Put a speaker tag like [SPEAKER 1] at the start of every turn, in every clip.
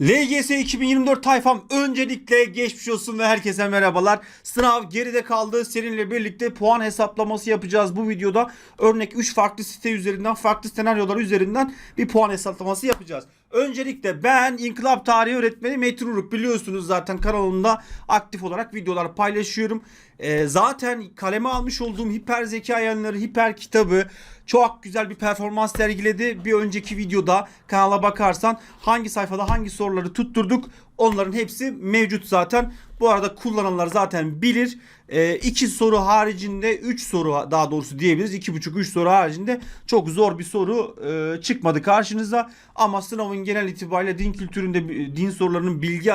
[SPEAKER 1] LGS 2024 tayfam öncelikle geçmiş olsun ve herkese merhabalar. Sınav geride kaldı. Seninle birlikte puan hesaplaması yapacağız bu videoda. Örnek 3 farklı site üzerinden, farklı senaryolar üzerinden bir puan hesaplaması yapacağız. Öncelikle ben İnkılap Tarihi Öğretmeni Metin Uruk biliyorsunuz zaten kanalımda aktif olarak videolar paylaşıyorum. Ee, zaten kaleme almış olduğum hiper zeka yayınları, hiper kitabı çok güzel bir performans sergiledi. Bir önceki videoda kanala bakarsan hangi sayfada hangi soruları tutturduk onların hepsi mevcut zaten. Bu arada kullananlar zaten bilir. 2 soru haricinde 3 soru daha doğrusu diyebiliriz. 2,5-3 soru haricinde çok zor bir soru e, çıkmadı karşınıza. Ama sınavın genel itibariyle din kültüründe din sorularının bilgi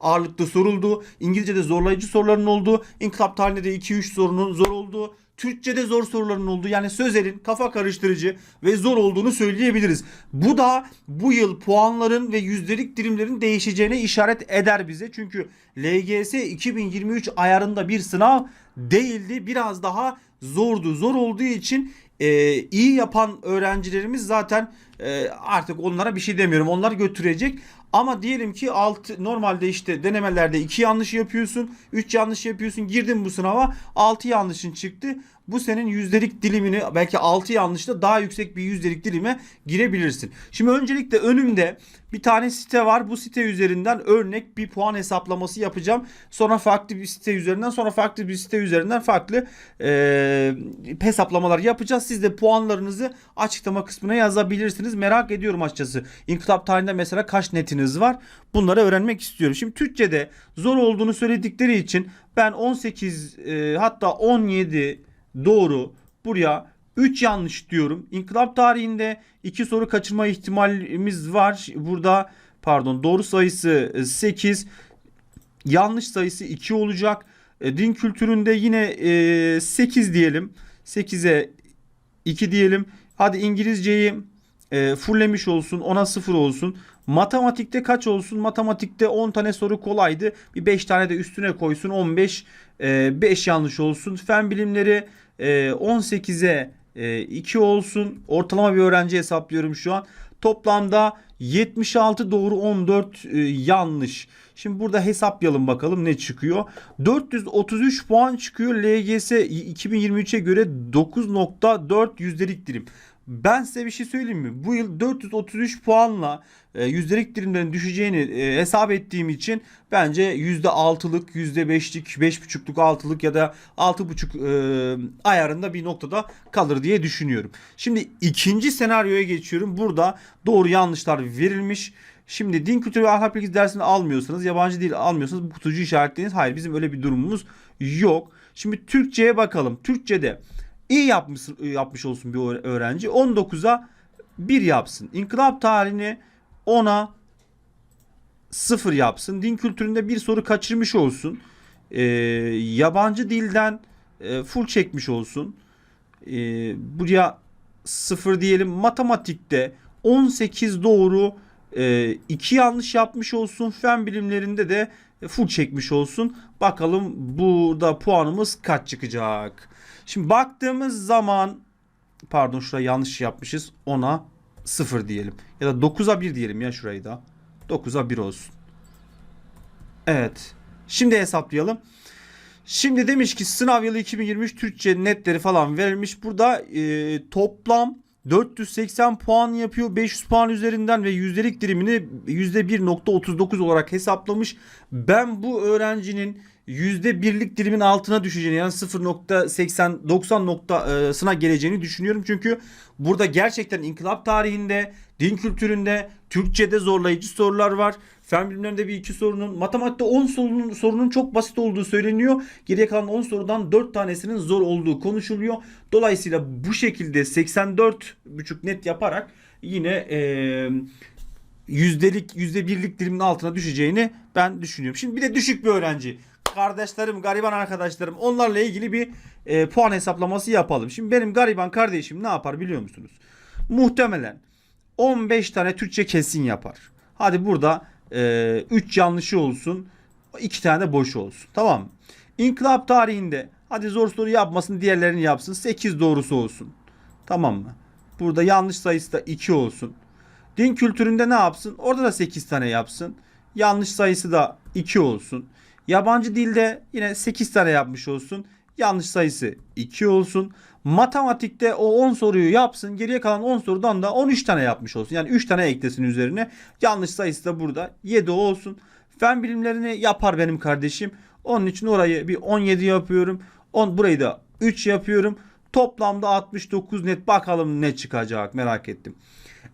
[SPEAKER 1] ağırlıklı sorulduğu, İngilizce'de zorlayıcı soruların olduğu, inkılap tarihinde de 2-3 sorunun zor olduğu, Türkçe'de zor soruların olduğu yani sözelin kafa karıştırıcı ve zor olduğunu söyleyebiliriz. Bu da bu yıl puanların ve yüzdelik dilimlerin değişeceğine işaret eder bize. Çünkü LGS 2023 ayarında bir sınav değildi. Biraz daha zordu. Zor olduğu için e, iyi yapan öğrencilerimiz zaten e, artık onlara bir şey demiyorum. Onlar götürecek. Ama diyelim ki alt normalde işte denemelerde 2 yanlış yapıyorsun, 3 yanlış yapıyorsun. Girdin bu sınava 6 yanlışın çıktı. Bu senin yüzdelik dilimini belki 6 yanlışla daha yüksek bir yüzdelik dilime girebilirsin. Şimdi öncelikle önümde bir tane site var. Bu site üzerinden örnek bir puan hesaplaması yapacağım. Sonra farklı bir site üzerinden sonra farklı bir site üzerinden farklı e, hesaplamalar yapacağız. Siz de puanlarınızı açıklama kısmına yazabilirsiniz. Merak ediyorum açıkçası. İnkılap tarihinde mesela kaç netiniz var? Bunları öğrenmek istiyorum. Şimdi Türkçe'de zor olduğunu söyledikleri için ben 18 e, hatta 17 doğru buraya 3 yanlış diyorum. İnkılap tarihinde 2 soru kaçırma ihtimalimiz var. Burada pardon doğru sayısı 8 yanlış sayısı 2 olacak. E, din kültüründe yine e, 8 diyelim. 8'e 2 diyelim. Hadi İngilizceyi e, fulllemiş olsun. 10'a 0 olsun. Matematikte kaç olsun? Matematikte 10 tane soru kolaydı. Bir 5 tane de üstüne koysun. 15 e, 5 yanlış olsun. Fen bilimleri e, 18'e e, 2 olsun. Ortalama bir öğrenci hesaplıyorum şu an. Toplamda 76 doğru 14 e, yanlış. Şimdi burada hesaplayalım bakalım ne çıkıyor. 433 puan çıkıyor LGS 2023'e göre 9.4 yüzdelik dilim. Ben size bir şey söyleyeyim mi? Bu yıl 433 puanla e, yüzdelik dilimlerin düşeceğini e, hesap ettiğim için bence %6'lık, %5'lik, 5.5'luk, 6'lık ya da 6.5 e, ayarında bir noktada kalır diye düşünüyorum. Şimdi ikinci senaryoya geçiyorum. Burada doğru yanlışlar verilmiş. Şimdi din kültürü ve ahlak bilgisi dersini almıyorsanız, yabancı dil almıyorsanız bu kutucuğu işaretleyiniz. Hayır bizim öyle bir durumumuz yok. Şimdi Türkçe'ye bakalım. Türkçe'de iyi yapmış, yapmış olsun bir öğrenci. 19'a 1 yapsın. İnkılap tarihini 10'a 0 yapsın. Din kültüründe bir soru kaçırmış olsun. Ee, yabancı dilden e, full çekmiş olsun. Ee, buraya 0 diyelim. Matematikte 18 doğru 2 yanlış yapmış olsun. Fen bilimlerinde de full çekmiş olsun. Bakalım burada puanımız kaç çıkacak. Şimdi baktığımız zaman pardon şuraya yanlış yapmışız. 10'a 0 diyelim. Ya da 9'a 1 diyelim ya şurayı da. 9'a 1 olsun. Evet. Şimdi hesaplayalım. Şimdi demiş ki sınav yılı 2023 Türkçe netleri falan verilmiş. Burada e, toplam 480 puan yapıyor 500 puan üzerinden ve yüzdelik dilimini %1.39 olarak hesaplamış. Ben bu öğrencinin %1'lik dilimin altına düşeceğini yani 0.80 90 noktasına geleceğini düşünüyorum. Çünkü burada gerçekten inkılap tarihinde, din kültüründe, Türkçe'de zorlayıcı sorular var. Fen bilimlerinde bir iki sorunun, matematikte 10 sorunun, sorunun çok basit olduğu söyleniyor. Geriye kalan 10 sorudan 4 tanesinin zor olduğu konuşuluyor. Dolayısıyla bu şekilde 84,5 net yaparak yine eee yüzdelik yüzde birlik dilimin altına düşeceğini ben düşünüyorum. Şimdi bir de düşük bir öğrenci. Kardeşlerim, gariban arkadaşlarım onlarla ilgili bir e, puan hesaplaması yapalım. Şimdi benim gariban kardeşim ne yapar biliyor musunuz? Muhtemelen 15 tane Türkçe kesin yapar. Hadi burada 3 e, yanlışı olsun. 2 tane de boş olsun. Tamam mı? İnkılap tarihinde Hadi zor soru yapmasın diğerlerini yapsın. 8 doğrusu olsun. Tamam mı? Burada yanlış sayısı da 2 olsun. Din kültüründe ne yapsın? Orada da 8 tane yapsın. Yanlış sayısı da 2 olsun. Yabancı dilde yine 8 tane yapmış olsun. Yanlış sayısı 2 olsun. Matematikte o 10 soruyu yapsın. Geriye kalan 10 sorudan da 13 tane yapmış olsun. Yani 3 tane eklesin üzerine. Yanlış sayısı da burada 7 olsun. Fen bilimlerini yapar benim kardeşim. Onun için orayı bir 17 yapıyorum. On, burayı da 3 yapıyorum. Toplamda 69 net. Bakalım ne çıkacak merak ettim.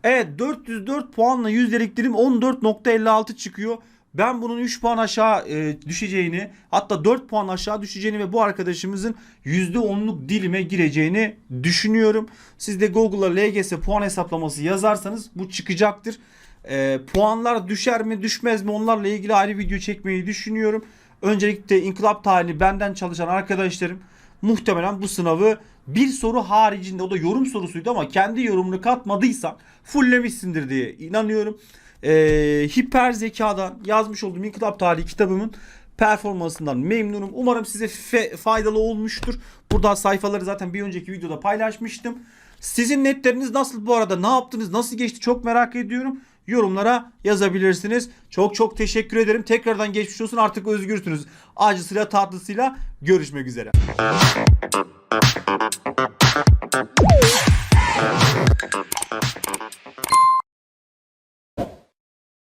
[SPEAKER 1] Evet 404 puanla yüzdeliklerim 14.56 çıkıyor. Ben bunun 3 puan aşağı e, düşeceğini hatta 4 puan aşağı düşeceğini ve bu arkadaşımızın %10'luk dilime gireceğini düşünüyorum. Siz de Google'a LGS puan hesaplaması yazarsanız bu çıkacaktır. E, puanlar düşer mi düşmez mi onlarla ilgili ayrı video çekmeyi düşünüyorum. Öncelikle inkılap tarihini benden çalışan arkadaşlarım muhtemelen bu sınavı bir soru haricinde o da yorum sorusuydu ama kendi yorumunu katmadıysan fulllemişsindir diye inanıyorum e, hiper zekadan yazmış olduğum inkılap tarihi kitabımın performansından memnunum. Umarım size faydalı olmuştur. Burada sayfaları zaten bir önceki videoda paylaşmıştım. Sizin netleriniz nasıl bu arada? Ne yaptınız? Nasıl geçti? Çok merak ediyorum. Yorumlara yazabilirsiniz. Çok çok teşekkür ederim. Tekrardan geçmiş olsun. Artık özgürsünüz. Acısıyla tatlısıyla görüşmek üzere.